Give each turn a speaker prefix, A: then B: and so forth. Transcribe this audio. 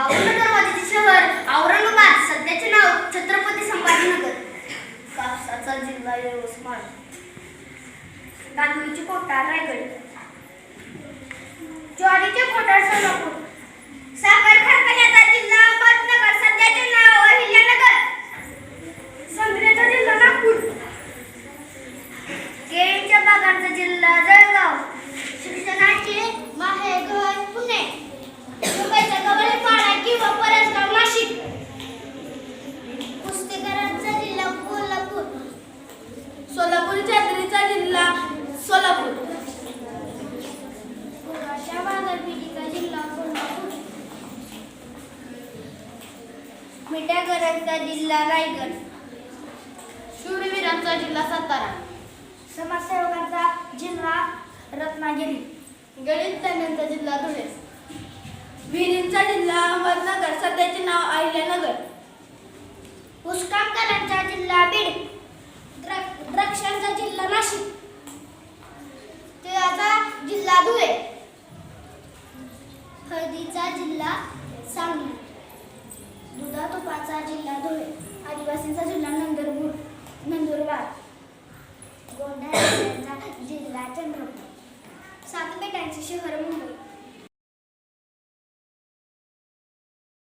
A: औरंगाबाद माझे शहर औरंगाबाद. सध्याचे नाव छत्रपती संभाजीनगर. कापसाचा जिल्हा यवतमाळ तांदूळची कोटा रायगड. ज्वारीचे कोटा सोलापूर. साखर कारखान्याचा जिल्हा अहमदनगर. सध्याचे नाव अहिल्यानगर. संत्र्याचा जिल्हा नागपूर. केळीच्या बागांचा जिल्हा सोलापूर. पुराच्या बाजारपेठेचा जिल्हा सोलापूर जिल्हा रायगड. शूरवीरांचा जिल्हा सातारा. समाजसेवकांचा जिल्हा रत्नागिरी. गणित तज्ञांचा जिल्हा धुळे. विहिरींचा जिल्हा अहमदनगर. सध्याचे नाव अहिल्यानगर. पुष्कामकरांचा जिल्हा बीड. द्रक्षांचा जिल्हा नाशिक. जिल्हा सांगली. दुधा तुपाचा जिल्हा धुळे. आदिवासींचा जिल्हा नंदुरपूर नंदुरबार. गोंडा जिल्हा चंद्रपूर. सातपेटांचे शहर मुंबई.